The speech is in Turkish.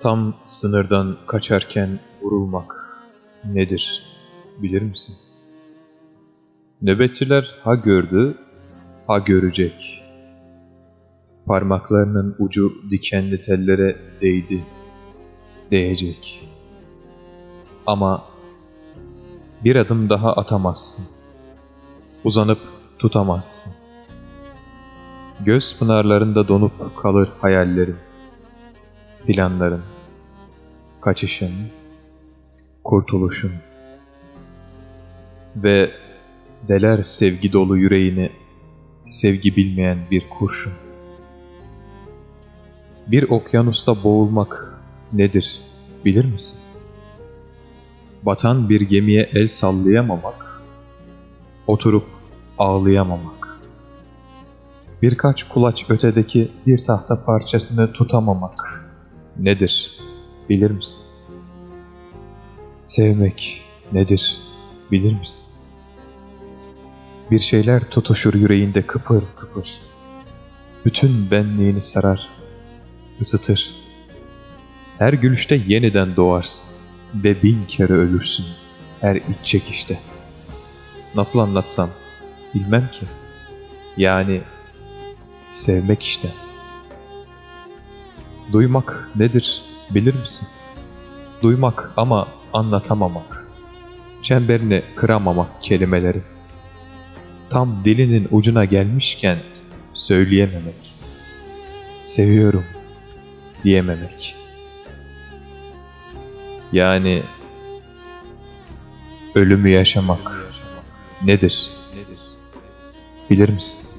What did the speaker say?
Tam sınırdan kaçarken vurulmak nedir bilir misin? Nöbetçiler ha gördü, ha görecek. Parmaklarının ucu dikenli tellere değdi, değecek. Ama bir adım daha atamazsın. Uzanıp tutamazsın. Göz pınarlarında donup kalır hayallerin, planların, kaçışın, kurtuluşun ve deler sevgi dolu yüreğini sevgi bilmeyen bir kurşun. Bir okyanusta boğulmak nedir bilir misin? Batan bir gemiye el sallayamamak, oturup ağlayamamak. Birkaç kulaç ötedeki bir tahta parçasını tutamamak nedir bilir misin? Sevmek nedir bilir misin? Bir şeyler tutuşur yüreğinde kıpır kıpır. Bütün benliğini sarar, ısıtır. Her gülüşte yeniden doğarsın ve bin kere ölürsün her iç çekişte. Nasıl anlatsam bilmem ki. Yani sevmek işte. Duymak nedir bilir misin? Duymak ama anlatamamak. Çemberini kıramamak kelimeleri. Tam dilinin ucuna gelmişken söyleyememek. Seviyorum diyememek. Yani ölümü yaşamak nedir? Bilir misin?